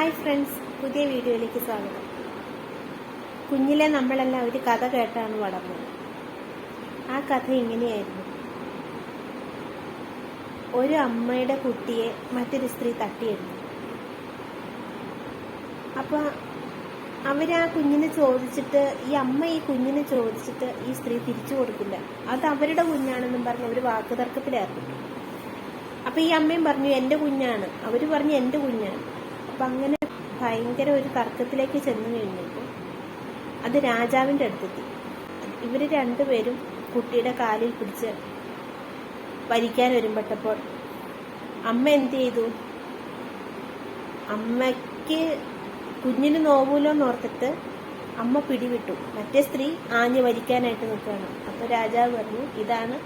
Hi friends പുതിയ വീഡിയോയിലേക്ക് സ്വാഗതം. കുഞ്ഞിലെ നമ്മളെല്ലാം ഒരു കഥ കേട്ടാണ് വളർന്നത്. ആ കഥ ഇങ്ങനെയായിരുന്നു. ഒരു അമ്മയുടെ കുട്ടിയെ മറ്റൊരു സ്ത്രീ തട്ടിയിരുന്നു അപ്പോൾ അവരാ കുഞ്ഞിനെ ചോദിച്ചിട്ട് ഈ അമ്മ ഈ കുഞ്ഞിനെ ചോദിച്ചിട്ട് ഈ സ്ത്രീ തിരിച്ചു കൊടുക്കില്ല. അത് അവരുടെ കുഞ്ഞാണെന്നും പറഞ്ഞ് ഒരു വാക്കുതർക്കത്തിലായിരുന്നു. അപ്പൊ ഈ അമ്മയും പറഞ്ഞു എന്റെ കുഞ്ഞാണ്. അവർ പറഞ്ഞു എന്റെ കുഞ്ഞാണ്. അപ്പൊ അങ്ങനെ ഭയങ്കര ഒരു തർക്കത്തിലേക്ക് ചെന്നു കഴിഞ്ഞപ്പോൾ അത് രാജാവിന്റെ അടുത്തെത്തി. ഇവർ രണ്ടുപേരും കുട്ടിയുടെ കാലിൽ പിടിച്ച് വലിക്കാൻ വരുമ്പട്ടപ്പോൾ അമ്മ എന്ത് ചെയ്തു? അമ്മയ്ക്ക് കുഞ്ഞിന് നോവൂലോ എന്ന് ഓർത്തിട്ട് അമ്മ പിടിവിട്ടു. മറ്റേ സ്ത്രീ ആഞ്ഞ് വലിക്കാനായിട്ട് നിൽക്കുകയാണ്. അപ്പോൾ രാജാവ് പറഞ്ഞു ഇതാണ്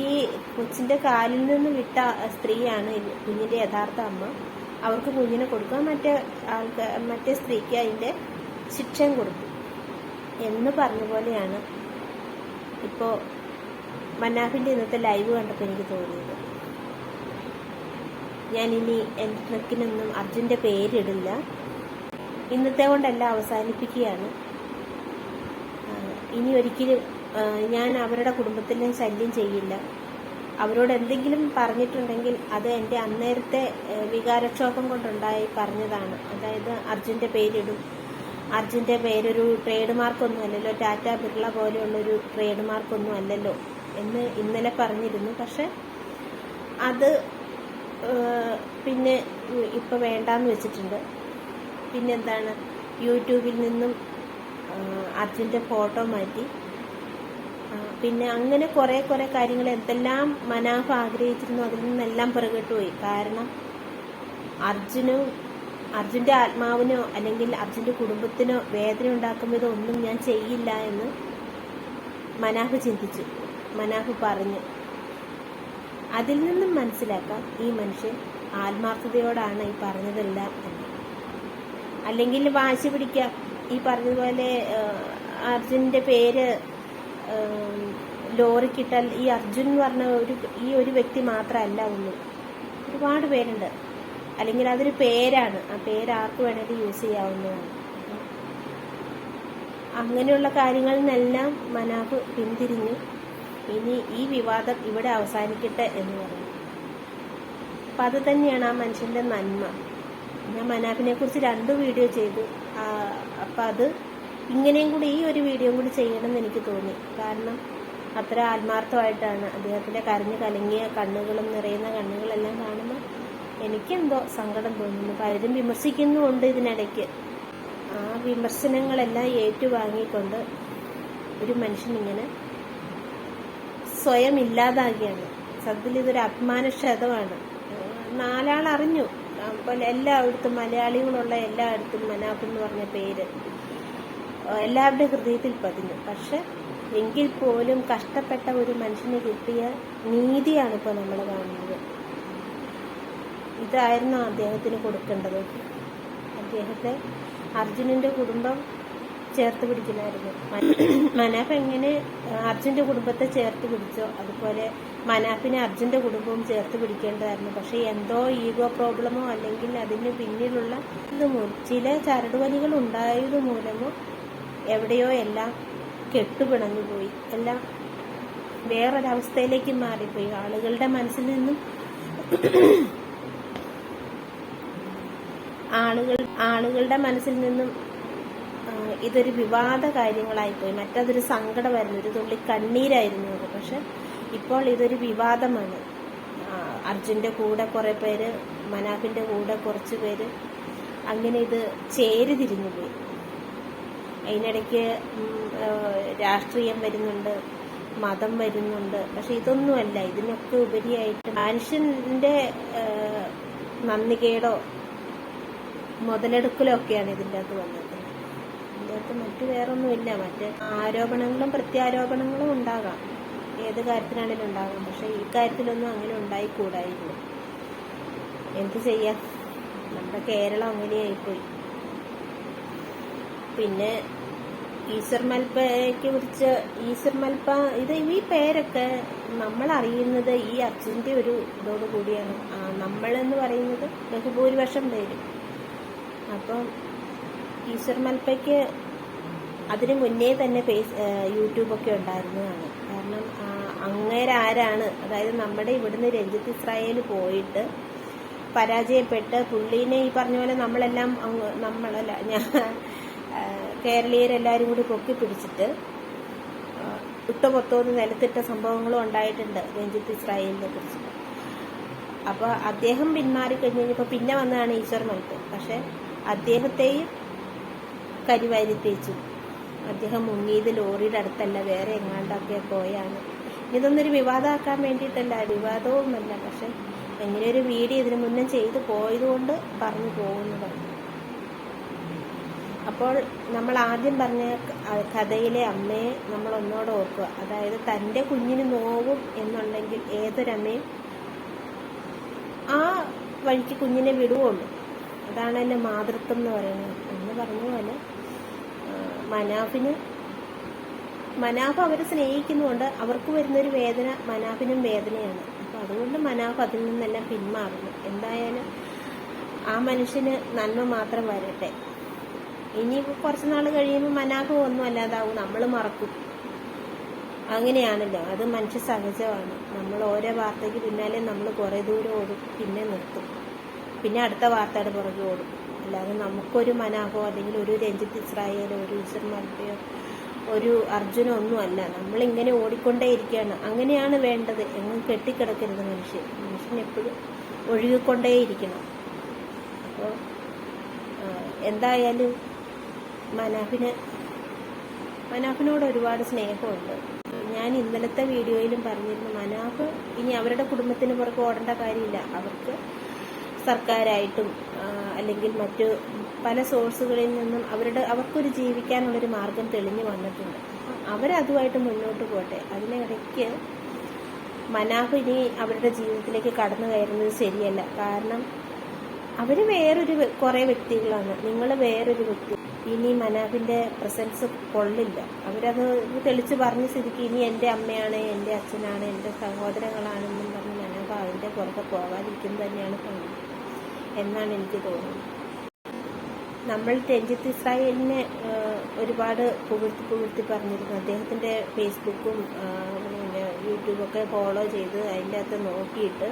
ഈ കൊച്ചിന്റെ കാലിൽ നിന്ന് വിട്ട സ്ത്രീയാണ് കുഞ്ഞിന്റെ യഥാർത്ഥ അമ്മ. അവർക്ക് കുഞ്ഞിനെ കൊടുക്കുക മറ്റേ ആൾക്ക് മറ്റേ സ്ത്രീക്ക് അതിന്റെ ശിക്ഷയും കൊടുത്തു. എന്ന് പറഞ്ഞ പോലെയാണ് ഇപ്പോൾ മന്നാഫിന്റെ ഇന്നത്തെ ലൈവ് കണ്ടപ്പോൾ എനിക്ക് തോന്നിയത്. ഞാനിനി ട്രക്കിനൊന്നും അർജുന്റെ പേരിടില്ല. ഇന്നത്തെ കൊണ്ടെല്ലാം അവസാനിപ്പിക്കുകയാണ്. ഇനി ഒരിക്കലും ഞാൻ അവരുടെ കുടുംബത്തിനെ ശല്യം ചെയ്യില്ല. അവരോട് എന്തെങ്കിലും പറഞ്ഞിട്ടുണ്ടെങ്കിൽ അത് എന്റെ അന്നേരത്തെ വികാരക്ഷോഭം കൊണ്ടുണ്ടായി പറഞ്ഞതാണ്. അതായത് അർജുന്റെ പേരിടും. അർജുന്റെ പേരൊരു ട്രേഡ് മാർക്കൊന്നും അല്ലല്ലോ. ടാറ്റ ബിർള പോലെയുള്ളൊരു ട്രേഡ് മാർക്കൊന്നും അല്ലല്ലോ എന്ന് ഇന്നലെ പറഞ്ഞിരുന്നു. പക്ഷെ അത് പിന്നെ ഇപ്പം വേണ്ടാന്ന് വെച്ചിട്ടുണ്ട്. പിന്നെന്താണ്? യൂട്യൂബിൽ നിന്നും അർജുന്റെ ഫോട്ടോ മാറ്റി. പിന്നെ അങ്ങനെ കുറെ കുറെ കാര്യങ്ങൾ എന്തെല്ലാം മനാഫ് ആഗ്രഹിച്ചിരുന്നു അതിൽ നിന്നെല്ലാം പിറകിട്ട് പോയി. കാരണം അർജുനു അർജുന്റെ ആത്മാവിനോ അല്ലെങ്കിൽ അർജുന്റെ കുടുംബത്തിനോ വേദന ഉണ്ടാക്കും വിധം ഒന്നും ഞാൻ ചെയ്യില്ല എന്ന് മനാഫ് ചിന്തിച്ചു. മനാഫ് പറഞ്ഞു അതിൽ നിന്നും മനസ്സിലാക്കാം ഈ മനുഷ്യൻ ആത്മാർത്ഥതയോടാണ് ഈ പറഞ്ഞതെല്ലാം അല്ലെങ്കിൽ വാശി പിടിക്കാം. ഈ പറഞ്ഞതുപോലെ അർജുന്റെ പേര് ഏഹ്, ലോറിക്കിട്ടാൽ ഈ അർജുൻ എന്ന് പറഞ്ഞ ഒരു ഈ ഒരു വ്യക്തി മാത്രമല്ല ഉള്ളൂ. ഒരുപാട് പേരുണ്ട്. അല്ലെങ്കിൽ അതൊരു പേരാണ്. ആ പേര് ആർക്ക് വേണമെങ്കിലും യൂസ് ചെയ്യാവുന്നതാണ്. അങ്ങനെയുള്ള കാര്യങ്ങളിൽ നിന്നെല്ലാം മനാഫ് പിന്തിരിഞ്ഞു ഇനി ഈ വിവാദം ഇവിടെ അവസാനിക്കട്ടെ എന്ന് പറഞ്ഞു. അപ്പൊ അത് തന്നെയാണ് ആ മനുഷ്യന്റെ നന്മ. ഞാൻ മനാഫിനെ കുറിച്ച് രണ്ട് വീഡിയോ ചെയ്തു. അപ്പൊ അത് ഇങ്ങനെയും കൂടി ഈ ഒരു വീഡിയോ കൂടി ചെയ്യണമെന്ന് എനിക്ക് തോന്നി. കാരണം അത്ര ആത്മാർത്ഥമായിട്ടാണ് അദ്ദേഹത്തിന്റെ കരഞ്ഞു കലങ്ങിയ കണ്ണുകളും നിറയുന്ന കണ്ണുകളെല്ലാം കാണുമ്പോൾ എനിക്കെന്തോ സങ്കടം തോന്നുന്നു. പലരും വിമർശിക്കുന്നുമുണ്ട് ഇതിനിടയ്ക്ക്. ആ വിമർശനങ്ങളെല്ലാം ഏറ്റുവാങ്ങിക്കൊണ്ട് ഒരു മനുഷ്യൻ ഇങ്ങനെ സ്വയം ഇല്ലാതാകുകയാണ് സത്യത്തിൽ ഇതൊരു അഭിമാനക്ഷതമാണ് നാലാൾ അറിഞ്ഞു അപ്പോൾ എല്ലായിടത്തും മലയാളികളുള്ള എല്ലായിടത്തും മനാഫ് എന്ന് പറഞ്ഞ പേര്. എല്ലാവരുടെ ഹൃദയത്തിൽ പതിഞ്ഞു. പക്ഷെ എങ്കിൽ പോലും കഷ്ടപ്പെട്ട ഒരു മനുഷ്യന് കിട്ടിയ നീതിയാണ് ഇപ്പോൾ നമ്മൾ കാണുന്നത്. ഇതായിരുന്നു അദ്ദേഹത്തിന് കൊടുക്കേണ്ടത്. അദ്ദേഹത്തെ അർജുനന്റെ കുടുംബം ചേർത്ത് പിടിക്കണമായിരുന്നു മനാഫ് എങ്ങനെ അർജുന്റെ കുടുംബത്തെ ചേർത്ത് പിടിച്ചോ അതുപോലെ മനാഫിനെ അർജുന്റെ കുടുംബവും ചേർത്ത് പിടിക്കേണ്ടതായിരുന്നു. പക്ഷേ എന്തോ ഈഗോ പ്രോബ്ലമോ അല്ലെങ്കിൽ അതിന് പിന്നിലുള്ള ഇത് ചില ചരടുവലികൾ ഉണ്ടായത് മൂലമോ എവിടെയോ എല്ലാം കെട്ടുപിണഞ്ഞുപോയി എല്ലാം വേറൊരവസ്ഥയിലേക്ക് മാറിപ്പോയി. ആളുകളുടെ മനസ്സിൽ നിന്നും ആളുകൾ ആളുകളുടെ മനസ്സിൽ നിന്നും ഇതൊരു വിവാദ കാര്യങ്ങളായിപ്പോയി. മറ്റതൊരു സങ്കടമായിരുന്നു. ഒരു തുള്ളി കണ്ണീരായിരുന്നു അത്. പക്ഷെ ഇപ്പോൾ ഇതൊരു വിവാദമാണ്. അർജുന്റെ കൂടെ കുറെ പേര് മനാഫിന്റെ കൂടെ കുറച്ച് പേര് അങ്ങനെ ഇത് ചേരി തിരിഞ്ഞു പോയി. അതിനിടയ്ക്ക് രാഷ്ട്രീയം വരുന്നുണ്ട് മതം വരുന്നുണ്ട്. പക്ഷെ ഇതൊന്നുമല്ല ഇതിനൊക്കെ ഉപരിയായിട്ട് മനുഷ്യന്റെ നന്ദികേടോ മുതലെടുക്കലോ ഒക്കെയാണ് ഇതിന്റെ അകത്ത് വന്നത്. ഇതിന്റെ അകത്ത് മറ്റു വേറൊന്നുമില്ല. മറ്റ് ആരോപണങ്ങളും പ്രത്യാരോപണങ്ങളും ഉണ്ടാകാം. ഏത് കാര്യത്തിലാണെങ്കിലും ഉണ്ടാകാം. പക്ഷെ ഈ കാര്യത്തിലൊന്നും അങ്ങനെ ഉണ്ടായിക്കൂടായിരുന്നു. എന്ത് ചെയ്യാം? നമ്മുടെ കേരളം അങ്ങനെയായിപ്പോയി. പിന്നെ ഈശ്വർ മൽപ്പയ്ക്ക് കുറിച്ച് ഈശ്വർ മൽപ്പ ഇത് ഈ പേരൊക്കെ നമ്മൾ അറിയുന്നത് ഈ അച്ഛന്റെ ഒരു ഇതോട് കൂടിയാണ്. നമ്മളെന്ന് പറയുന്നത് ബഹുഭൂരിപക്ഷം പേരും. അപ്പം ഈശ്വർ മൽപ്പയ്ക്ക് അതിന് മുന്നേ തന്നെ ഫേസ് യൂട്യൂബൊക്കെ ഉണ്ടായിരുന്നതാണ്. കാരണം അങ്ങേരാരാണ് അതായത് നമ്മുടെ ഇവിടുന്ന് രഞ്ജിത്ത് ഇസ്രായേൽ പോയിട്ട് പരാജയപ്പെട്ട് പുള്ളീനെ ഈ പറഞ്ഞ പോലെ നമ്മളെല്ലാം നമ്മളല്ല ഞാൻ കേരളീയരെല്ലാവരും കൂടി പൊക്കി പിടിച്ചിട്ട് ആ, ഇട്ടപൊത്തോന്ന് നിലത്തിട്ട സംഭവങ്ങളും ഉണ്ടായിട്ടുണ്ട് രഞ്ജിത്ത് ഇസ്രായേലിനെ കുറിച്ച്. അപ്പോൾ അദ്ദേഹം പിന്മാറി കഴിഞ്ഞ് കഴിഞ്ഞപ്പോൾ പിന്നെ വന്നതാണ് ഈശ്വർ മൈത്ത് പക്ഷെ അദ്ദേഹത്തെയും കരിവാരി തേച്ചു. അദ്ദേഹം മുങ്ങിയത് ലോറിയുടെ അടുത്തല്ല വേറെ എങ്ങാണ്ടൊക്കെ പോയാണ് ഇതൊന്നൊരു വിവാദമാക്കാൻ വേണ്ടിയിട്ടല്ല വിവാദവുമല്ല. പക്ഷെ എങ്ങനെയൊരു വീഡിയോ ഇതിനു മുന്നേ ചെയ്തു പോയതുകൊണ്ട് പറഞ്ഞു പോകുന്നതാണ്. അപ്പോൾ നമ്മൾ ആദ്യം പറഞ്ഞ കഥയിലെ അമ്മയെ നമ്മൾ ഒന്നോടെ ഓർക്കുക. അതായത് തന്റെ കുഞ്ഞിന് നോവും എന്നുണ്ടെങ്കിൽ ഏതൊരമ്മയും ആ വഴിക്ക് കുഞ്ഞിനെ വിടുവുള്ളൂ അതാണ് എന്റെ മാതൃത്വം എന്ന് പറയുന്നത്. എന്ന് പറഞ്ഞ പോലെ മനാഫിന് മനാഫ് അവരെ സ്നേഹിക്കുന്നുണ്ട്. അവർക്ക് വരുന്നൊരു വേദന മനാഫിനും വേദനയാണ്. അപ്പം അതുകൊണ്ട് മനാഫ് അതിൽ നിന്നെല്ലാം പിന്മാറുന്നു. എന്തായാലും ആ മനുഷ്യന് നന്മ മാത്രം വരട്ടെ. ഇനി കുറച്ച് നാൾ കഴിയുമ്പോൾ മനാഫ് ഒന്നും അല്ലാതാവും. നമ്മൾ മറക്കും. അങ്ങനെയാണല്ലോ. അത് മനുഷ്യ സഹജമാണ് നമ്മൾ ഓരോ വാർത്തയ്ക്ക് പിന്നാലെ നമ്മൾ കുറേ ദൂരം ഓടും പിന്നെ നിർത്തും. പിന്നെ അടുത്ത വാർത്തയുടെ പുറകെ ഓടും. അല്ലാതെ നമുക്കൊരു മനാഹോ അല്ലെങ്കിൽ ഒരു രഞ്ജിത്ത് ഇസ്രായേലോ ഒരു ഈശ്വർ മൽപ്പയോ ഒരു അർജുനോ ഒന്നുമല്ല. നമ്മളിങ്ങനെ ഓടിക്കൊണ്ടേ ഇരിക്കുകയാണ്. അങ്ങനെയാണ് വേണ്ടത്. എങ്ങും കെട്ടിക്കിടക്കരുത് മനുഷ്യൻ. മനുഷ്യൻ എപ്പോഴും ഒഴുകിക്കൊണ്ടേയിരിക്കണം. അപ്പോൾ എന്തായാലും മനാഫിന് മനാഫിനോട് ഒരുപാട് സ്നേഹമുണ്ട്. ഞാൻ ഇന്നലത്തെ വീഡിയോയിലും പറഞ്ഞിരുന്നു മനാഫ് ഇനി അവരുടെ കുടുംബത്തിന് പുറത്ത് ഓടേണ്ട കാര്യമില്ല. അവർക്ക് സർക്കാരായിട്ടും അല്ലെങ്കിൽ മറ്റു പല സോഴ്സുകളിൽ നിന്നും അവരുടെ അവർക്കൊരു ജീവിക്കാനുള്ളൊരു മാർഗം തെളിഞ്ഞു വന്നിട്ടുണ്ട്. അവരതുമായിട്ട് മുന്നോട്ട് പോട്ടെ. അതിനിടയ്ക്ക് മനാഫ് ഇനി അവരുടെ ജീവിതത്തിലേക്ക് കടന്നു കയറുന്നത് ശരിയല്ല. കാരണം അവർ വേറൊരു കുറേ വ്യക്തികളാണ്. നിങ്ങൾ വേറൊരു വ്യക്തി ഇനി മനാഫിന്റെ പ്രസൻസ് കൊള്ളില്ല. അവരത് തെളിച്ച് പറഞ്ഞ സ്ഥിതിക്ക് ഇനി എന്റെ അമ്മയാണ് എന്റെ അച്ഛനാണ് എന്റെ സഹോദരങ്ങളാണെന്നും പറഞ്ഞ് മനാഫ് അതിന്റെ പുറത്ത് പോകാതിരിക്കുന്നത് തന്നെയാണ് ഭംഗി എന്നാണ് എനിക്ക് തോന്നുന്നത്. നമ്മൾ രഞ്ജിത്ത് ഇസ്രായേലിനെ ഒരുപാട് പുകഴ്ത്തി പുകഴ്ത്തി പറഞ്ഞിരുന്നു. അദ്ദേഹത്തിന്റെ ഫേസ്ബുക്കും പിന്നെ യൂട്യൂബൊക്കെ ഫോളോ ചെയ്ത് അതിന്റെ അകത്ത് നോക്കിയിട്ട്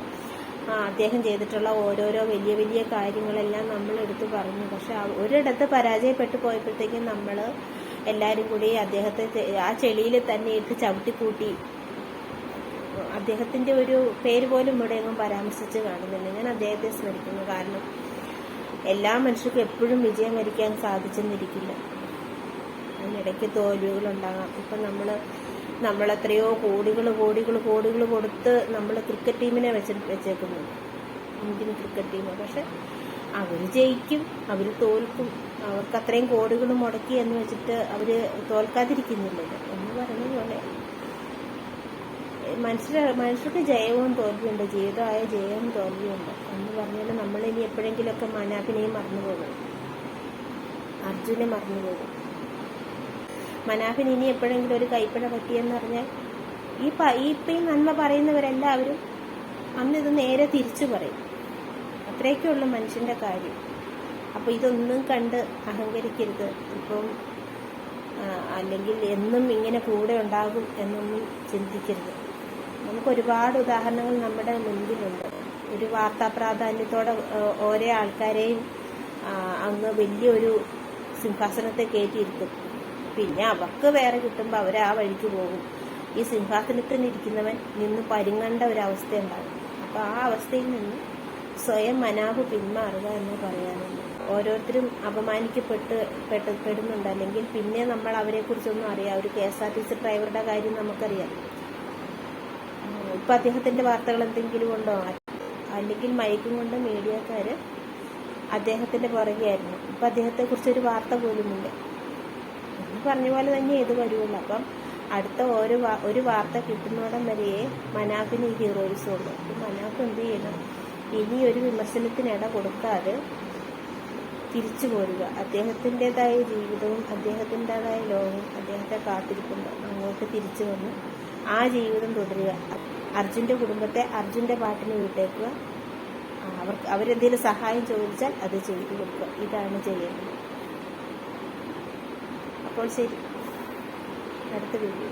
അദ്ദേഹം ചെയ്തിട്ടുള്ള ഓരോരോ വലിയ വലിയ കാര്യങ്ങളെല്ലാം നമ്മൾ എടുത്തു പറഞ്ഞു. പക്ഷെ ഒരിടത്ത് പരാജയപ്പെട്ടു പോയപ്പോഴത്തേക്കും നമ്മൾ എല്ലാവരും കൂടി അദ്ദേഹത്തെ ആ ചെളിയിൽ തന്നെ ഇട്ട് ചവിട്ടിക്കൂട്ടി. അദ്ദേഹത്തിന്റെ ഒരു പേര് പോലും ഇവിടെ എങ്ങും പരാമർശിച്ച് കാണുന്നില്ല. ഞാൻ അദ്ദേഹത്തെ സ്മരിക്കുന്നു. കാരണം എല്ലാ മനുഷ്യർക്കും എപ്പോഴും വിജയം വരിക്കാൻ സാധിച്ചെന്നിരിക്കില്ല. അതിനിടയ്ക്ക് തോൽവികളുണ്ടാകാം. ഇപ്പം നമ്മൾ നമ്മൾ എത്രയോ കോടികൾ കോടികൾ കോടികൾ കൊടുത്ത് നമ്മൾ ക്രിക്കറ്റ് ടീമിനെ വെച്ച് വെച്ചേക്കുന്നു. ഇന്ത്യൻ ക്രിക്കറ്റ് ടീം പക്ഷെ അവർ ജയിക്കും അവർ തോൽക്കും. അവർക്ക് അത്രയും കോടികൾ മുടക്കി എന്ന് വെച്ചിട്ട് അവർ തോൽക്കാതിരിക്കുന്നില്ലല്ലോ എന്ന് പറയുന്നത് പോലെ. മനുഷ്യർ മനുഷ്യർക്ക് ജയവും തോൽവിയുണ്ട് ജീവിതമായ ജയവും തോൽവിയുണ്ട് എന്ന് പറഞ്ഞാൽ നമ്മൾ ഇനി എപ്പോഴെങ്കിലുമൊക്കെ മനാഭിനെയും മറന്നു പോകും. അർജുനെ മറന്നു പോകും. മനാഫിന് ഇനി എപ്പോഴെങ്കിലും ഒരു കൈപ്പിഴ പറ്റിയെന്ന് പറഞ്ഞാൽ ഈ പ ഈ ഇപ്പം ഈ നന്മ പറയുന്നവരെല്ലാവരും അന്ന് ഇത് നേരെ തിരിച്ചു പറയും. അത്രയൊക്കെ ഉള്ളു മനുഷ്യന്റെ കാര്യം. അപ്പോൾ ഇതൊന്നും കണ്ട് അഹങ്കരിക്കരുത്. ഇപ്പം അല്ലെങ്കിൽ എന്നും ഇങ്ങനെ കൂടെ ഉണ്ടാകും എന്നൊന്നും ചിന്തിക്കരുത്. നമുക്ക് ഒരുപാട് ഉദാഹരണങ്ങൾ നമ്മുടെ മുൻപിലുണ്ട്. ഒരു വാർത്താ പ്രാധാന്യത്തോടെ ഓരോ ആൾക്കാരെയും അങ്ങ് വലിയൊരു സിംഹാസനത്തെ കയറ്റിയിരുത്തും പിന്നെ അവർക്ക് വേറെ കിട്ടുമ്പോൾ അവർ ആ വഴിക്ക് പോകും. ഈ സിംഹാസനത്തിൽ ഇരിക്കുന്നവൻ നിന്ന് പരുങ്ങേണ്ട ഒരു അവസ്ഥ ഉണ്ടാകും. അപ്പോൾ ആ അവസ്ഥയിൽ നിന്ന് സ്വയം മനാവ് പിന്മാറുക എന്ന് പറയാനുണ്ട്. ഓരോരുത്തരും അപമാനിക്കപ്പെട്ട് പെട്ട് പെടുന്നുണ്ട്. അല്ലെങ്കിൽ പിന്നെ നമ്മൾ അവരെ കുറിച്ചൊന്നും അറിയാം. ഒരു K S R T C ഡ്രൈവറുടെ കാര്യം നമുക്കറിയാം. ഇപ്പൊ അദ്ദേഹത്തിന്റെ വാർത്തകൾ എന്തെങ്കിലും ഉണ്ടോ? അല്ലെങ്കിൽ മയക്കും കൊണ്ട് മീഡിയക്കാര് അദ്ദേഹത്തിന്റെ പുറകെയായിരുന്നു. ഇപ്പൊ അദ്ദേഹത്തെ കുറിച്ച് ഒരു വാർത്ത പോലുമില്ല. എന്ന് പറഞ്ഞ പോലെ തന്നെ ഇത് വരുള്ളൂ. അപ്പം അടുത്ത ഒരു ഒരു വാർത്ത കിട്ടുന്നോടം വരെയേ മനാഫിന് ഈ ഹീറോയിസം ഉള്ളൂ. മനാഫ് എന്ത് ചെയ്യണം? ഇനി ഒരു വിമർശനത്തിന് ഇട കൊടുക്കാതെ തിരിച്ചു പോരുക. അദ്ദേഹത്തിന്റെതായ ജീവിതവും അദ്ദേഹത്തിന്റെതായ ലോകവും അദ്ദേഹത്തെ കാത്തിരിപ്പുണ്ട് അങ്ങോട്ട് തിരിച്ചു വന്ന് ആ ജീവിതം തുടരുക. അർജുന്റെ കുടുംബത്തെ അർജുന്റെ പാട്ടിന് വിട്ടേക്കുക. അവർക്ക് അവരെന്തെങ്കിലും സഹായം ചോദിച്ചാൽ അത് ചെയ്തു കൊടുക്കുക. ഇതാണ് ചെയ്യേണ്ടത് അപ്പോൾ ശരി. അടുത്ത വീഡിയോ